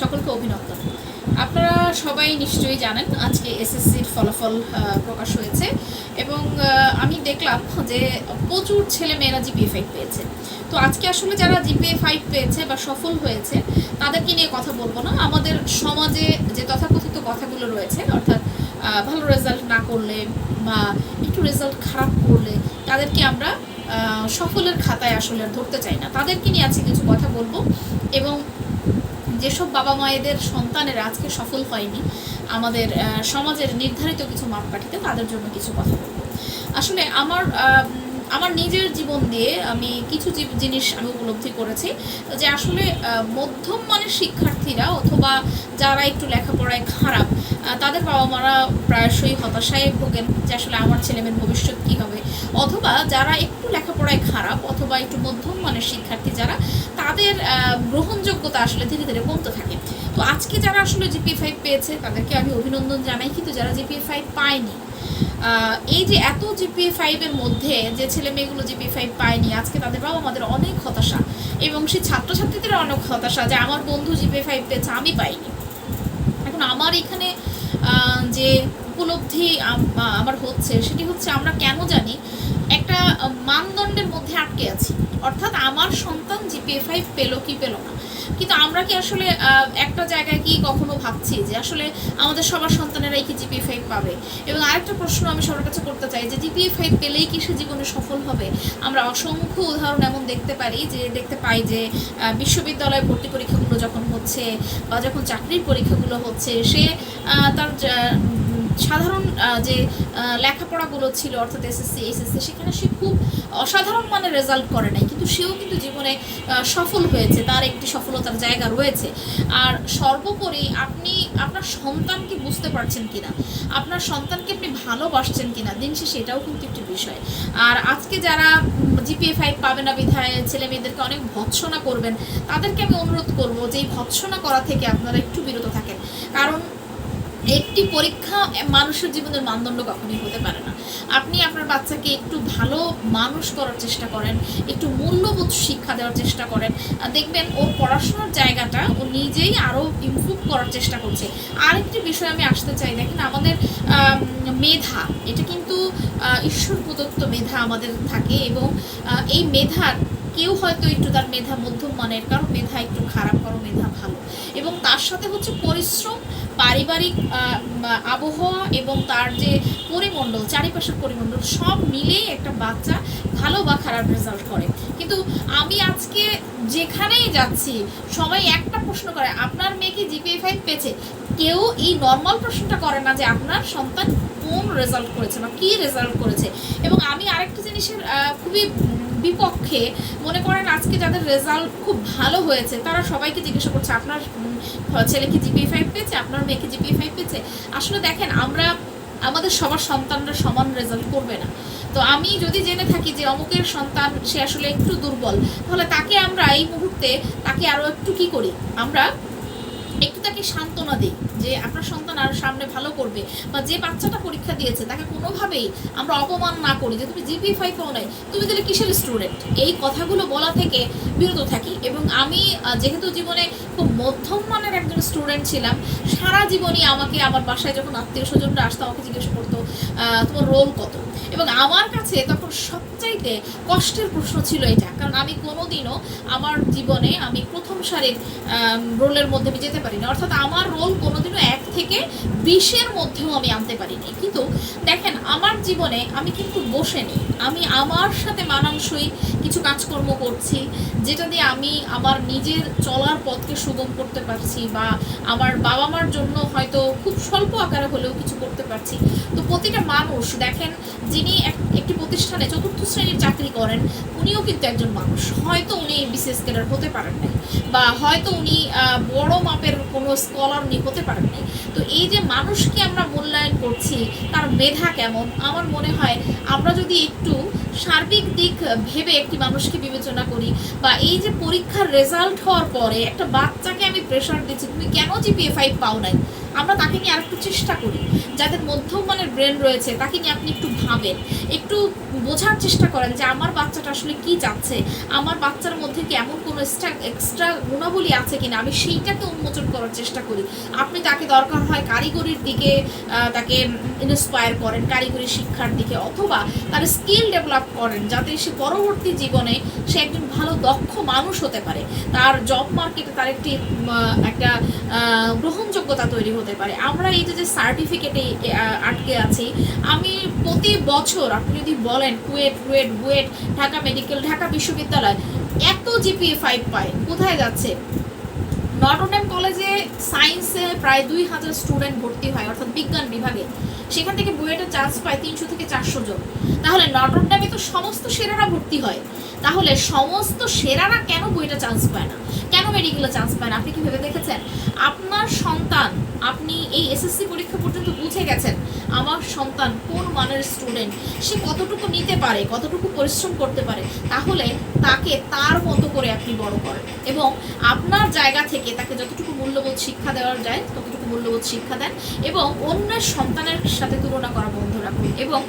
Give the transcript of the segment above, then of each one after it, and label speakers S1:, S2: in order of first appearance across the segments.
S1: সকলকে অভিনন্দন। আপনারা সবাই নিশ্চয়ই জানেন, আজকে এসএসসির ফলাফল প্রকাশ হয়েছে এবং আমি দেখলাম যে প্রচুর ছেলে মেয়েরা জিপিএ ফাইভ পেয়েছে। তো আজকে আসলে যারা জিপিএ ফাইভ পেয়েছে বা সফল হয়েছে, তাদেরকে নিয়ে কথা বলব না। আমাদের সমাজে যে তথাকথিত কথাগুলো রয়েছে, অর্থাৎ ভালো রেজাল্ট না করলে বা একটু রেজাল্ট খারাপ করলে তাদেরকে আমরা সফলের খাতায় আসলে ধরতে চাই না। তাদেরকে নিয়ে আজকে কিছু কথা বলব এবং যেসব বাবা মায়েদের সন্তানের আজকে সফল হয়নি, আমাদের সমাজের নির্ধারিত কিছু মাপকাঠিতে তাদের জন্য কিছু কথা বলব। আসলে আমার আমার নিজের জীবন দিয়ে আমি কিছু জিনিস আমি উপলব্ধি করেছি যে আসলে মধ্যম মানের শিক্ষার্থীরা অথবা যারা একটু লেখাপড়ায় খারাপ তাদের বাবা মারা প্রায়শই হতাশায় ভোগেন যে আসলে আমার ছেলেমেয়ের ভবিষ্যৎ কী হবে। অথবা যারা একটু লেখাপড়ায় খারাপ অথবা একটু মধ্যম মানের শিক্ষার্থী যারা, তাদের গ্রহণযোগ্যতা আসলে ধীরে ধীরে কমতে থাকে। তো আজকে যারা আসলে জিপি ফাইভ পেয়েছে, তাদেরকে আমি অভিনন্দন জানাই। কিন্তু যারা জিপি ফাইভ পায়নি এই যে এত জিপি ফাইভের মধ্যে যে ছেলে মেয়েগুলো জিপি ফাইভ পায়নি, আজকে তাদের বাবা আমাদের অনেক হতাশা। এবং সেই ছাত্রছাত্রীদের অনেক হতাশা যে আমার বন্ধু জিপি ফাইভ পেয়েছে, আমি পাইনি। এখন আমার এখানে যে উপলব্ধি আমার হচ্ছে, সেটি হচ্ছে আমরা কেন জানি একটা মানদণ্ডের মধ্যে আটকে আছি। অর্থাৎ আমার সন্তান জিপিএ ফাইভ পেল কি পেল না। কিন্তু আমরা কি আসলে একটা জায়গায় কি কখনো ভাবছি যে আসলে আমাদের সবার সন্তানেরাই কি জিপিএ ফাইভ পাবে? এবং আরেকটা প্রশ্ন আমি সবার কাছে করতে চাই যে জিপিএ ফাইভ পেলেই কি সে জীবনে সফল হবে? আমরা অসংখ্য উদাহরণ এমন দেখতে পারি যে, দেখতে পাই যে বিশ্ববিদ্যালয়ে ভর্তি পরীক্ষাগুলো যখন হচ্ছে বা যখন চাকরির পরীক্ষাগুলো হচ্ছে, সে তার সাধারণ যে লেখাপড়াগুলো ছিল, অর্থাৎ এসএসসি এসএসসি সেখানে সে খুব অসাধারণ মানে রেজাল্ট করে নাই। কিন্তু সেও কিন্তু জীবনে সফল হয়েছে, তার একটি সফলতার জায়গা রয়েছে। আর সর্বোপরি আপনি, আপনার সন্তানকে বুঝতে পারছেন কিনা? আপনার সন্তানকে আপনি ভালোবাসছেন কিনা? দিন শেষে এটাও কিন্তু একটি বিষয়। আর আজকে যারা জিপিএ ফাইভ পাবে না বিধায় ছেলে মেয়েদেরকে অনেক ভৎসনা করবেন, তাদেরকে আমি অনুরোধ করব যে, এই ভৎসনা করা থেকে আপনারা একটু বিরত থাকেন। কারণ একটি পরীক্ষা মানুষের জীবনের মানদণ্ড কখনোই হতে পারে না। আপনি আপনার বাচ্চাকে একটু ভালো মানুষ করার চেষ্টা করেন, একটু মূল্যবোধ শিক্ষা দেওয়ার চেষ্টা করেন দেখবেন ওর পড়াশোনার জায়গাটা ও নিজেই আরও ইমপ্রুভ করার চেষ্টা করছে। আরেকটি বিষয় আমি আসতে চাই, দেখেন আমাদের মেধা, এটা কিন্তু ঈশ্বর প্রদত্ত মেধা আমাদের থাকে এবং এই মেধার কেউ হয়তো একটু তার মেধা মধ্যম মানের কারও মেধা একটু খারাপ কারও মেধা ভালো। এবং তার সাথে হচ্ছে পরিশ্রম পারিবারিক আবহাওয়া এবং তার যে পরিমণ্ডল, চারিপাশের পরিমণ্ডল, সব মিলেই একটা বাচ্চা ভালো বা খারাপ রেজাল্ট করে। কিন্তু আমি আজকে যেখানেই যাচ্ছি, সবাই একটা প্রশ্ন করে, আপনার মেয়ে কি জিপিএ ফাইভ পেয়েছে? কেউ এই নর্মাল প্রশ্নটা করে না যে, আপনার সন্তান কোন রেজাল্ট করেছে বা কী রেজাল্ট করেছে? এবং আমি আরেকটা জিনিসের খুবই বিপক্ষে মনে করেন আজকে যাদের রেজাল্ট খুব ভালো হয়েছে, তারা সবাইকে জিজ্ঞাসা করছে, আপনার ছেলে কি জিপিএ ফাইভ পেয়েছে? আপনার মেয়ে কি জিপিএ ফাইভ পেয়েছে? আসলে দেখেন, আমরা, আমাদের সবার সন্তানরা সমান রেজাল্ট করবে না। তো আমি যদি জেনে থাকি যে অমুকের সন্তান সে আসলে একটু দুর্বল, তাহলে তাকে আমরা এই মুহূর্তে, তাকে আরও একটু কি করি? আমরা একটু তাকে সান্ত্বনা দিই যে আপনার সন্তান আর সামনে ভালো করবে বা যে বাচ্চাটা পরীক্ষা দিয়েছে তাকে কোনোভাবেই আমরা অপমান না করি যে তুমি জিপি ফাইভ পাও নাই, তুমি তাহলে কিসের স্টুডেন্ট এই কথাগুলো বলা থেকে বিরত থাকি এবং আমি যেহেতু জীবনে খুব মধ্যম মানের একজন স্টুডেন্ট ছিলাম, সারা জীবনই আমাকে আমার বাসায় যখন আত্মীয় স্বজনরা আসতো, আমাকে জিজ্ঞেস করতো তোমার রোল কত? এবং আমার কাছে তখন সবচাইতে কষ্টের প্রশ্ন ছিল এটা। কারণ আমি কোনোদিনও আমার জীবনে আমি প্রথম সারির রোলের মধ্যে আমি যেতে পারিনি। অর্থাৎ আমার রোল কোনোদিনও এক থেকে বিশের মধ্যেও আমি আনতে পারিনি। কিন্তু দেখেন, আমার জীবনে আমি কিন্তু বসে নেই। আমি আমার সাথে মানানসই কিছু কাজকর্ম করছি, যেটা দিয়ে আমি আমার নিজের চলার পথকে সুগম করতে পারছি বা আমার বাবা মার জন্য হয়তো খুব স্বল্প আকারে হলেও কিছু করতে পারছি। তো প্রতিটা মানুষ, দেখেন, যিনি এক- একটি প্রতিষ্ঠানে চতুর্থ শ্রেণির চাকরি করেন, উনিও কিন্তু একজন মানুষ। হয়তো উনি বিসিএস ক্যাডার হতে পারেন নাই বা হয়তো উনি বড় মাপের কোনো স্কলার উনি হতে পারেন নাই। তো এই যে মানুষকে আমরা মূল্যায়ন করছি, তার মেধা কেমন? আমার মনে হয়, আমরা যদি একটু সার্বিক দিক ভেবে একটি মানুষকে বিবেচনা করি বা এই যে পরীক্ষার রেজাল্ট হওয়ার পরে একটা বাচ্চাকে আমি প্রেশার দিচ্ছি, তুমি কেন জিপিএ ফাইভ পাও নাই? আমরা তাকে নিয়ে আরেকটু চেষ্টা করি। যাদের মধ্যম মানের ব্রেন রয়েছে, তাকে নিয়ে আপনি একটু ভাবেন। একটু বোঝার চেষ্টা করেন যে আমার বাচ্চাটা আসলে কি যাচ্ছে আমার বাচ্চার মধ্যে কি এমন কোনো এক্সট্রা এক্সট্রা গুণাবলী আছে কিনা? আমি সেইটাকে উন্মোচন করার করার চেষ্টা করি। আপনি তাকে দরকার হয় কারিগরির দিকে তাকে ইন্সপায়ার করেন, কারিগরি শিক্ষার দিকে, অথবা তার স্কিল ডেভেলপ করেন, যাতে সে পরবর্তী জীবনে সে একজন ভালো, দক্ষ মানুষ হতে পারে। তার জব মার্কেটে তার একটি একটা গ্রহণযোগ্যতা তৈরি হতে পারে। আমরা এই যে সার্টিফিকেটে আটকে আছি, আমি প্রতি বছর, আপনি যদি বলেন KUET KUET BUET, Dhaka medical, Dhaka বিশ্ববিদ্যালয়, এত জিপিএ ফাইভ পায়, কোথায় যাচ্ছে? নটরডেম কলেজে সায়েন্সে প্রায় দুই হাজার স্টুডেন্ট ভর্তি হয়, অর্থাৎ বিজ্ঞান বিভাগে। সেখান থেকে বুয়েটের চান্স পায় তিনশো থেকে চারশো জন। তাহলে নটরডেমে তো সমস্ত সেরারা ভর্তি হয়। তাহলে সমস্ত সেরারা কেন বইটা চান্স পায় না? কেন মেডিকেলে চান্স পায় না? আপনি কি ভেবে দেখেছেন? আপনার সন্তান, আপনি এই এসএসসি পরীক্ষা পর্যন্ত বুঝে গেছেন আমার সন্তান কোন মানের স্টুডেন্ট সে কতটুকু নিতে পারে, কতটুকু পরিশ্রম করতে পারে? তাহলে তাকে তার মতো করে আপনি বড় করেন এবং আপনার জায়গা থেকে তাকে যতটুকু মূল্যবোধ শিক্ষা দেওয়া যায়, ততটুকু মূল্যবোধ শিক্ষা দেন এবং অন্যের সন্তানের সাথে তুলনা করা বন্ধ রাখুন এবং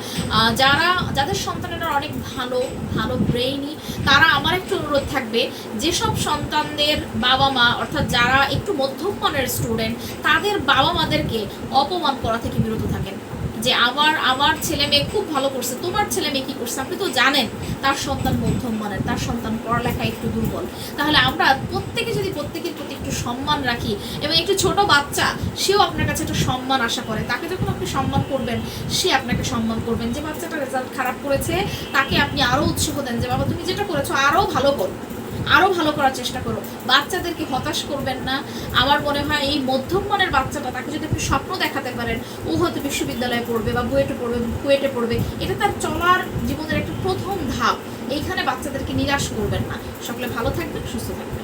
S1: যারা, যাদের সন্তানেরা অনেক ভালো ভালো ব্রেইনি তারা আমার একটু অনুরোধ থাকবে, যেসব সন্তানদের বাবা মা অর্থাৎ যারা একটু মধ্যম মানের স্টুডেন্ট তাদের বাবা মাদেরকে অপমান করা থেকে বিরত থাকেন। যে আমার আমার ছেলে মেয়ে খুব ভালো করছে, তোমার ছেলে মেয়ে কি করছে? আপনি তো জানেন, তার সন্তান মধ্যম মানের তার সন্তান পড়ালেখা একটু দুর্বল। তাহলে আমরা প্রত্যেকে যদি প্রত্যেকের প্রতি একটু সম্মান রাখি, এবং একটু ছোট বাচ্চা, সেও আপনার কাছে একটা সম্মান আশা করে। তাকে যখন আপনি সম্মান করবেন, সে আপনাকে সম্মান করবেন। যে বাচ্চাটা রেজাল্ট খারাপ করেছে, তাকে আপনি আরও উৎসাহ দেন যে, বাবা, তুমি যেটা করেছ আরও ভালো করো। আরও ভালো করার চেষ্টা করো। বাচ্চাদেরকে হতাশ করবেন না। আমার মনে হয় এই মধ্যম মানের বাচ্চাটা, তাকে যদি আপনি স্বপ্ন দেখাতে পারেন, ও হয়তো বিশ্ববিদ্যালয়ে পড়বে বা বুয়েটে পড়বে, কুয়েটে পড়বে, এটা তার চলার জীবনের একটা প্রথম ধাপ। এইখানে বাচ্চাদেরকে নিরাশ করবেন না। সকলে ভালো থাকবেন, সুস্থ থাকবেন।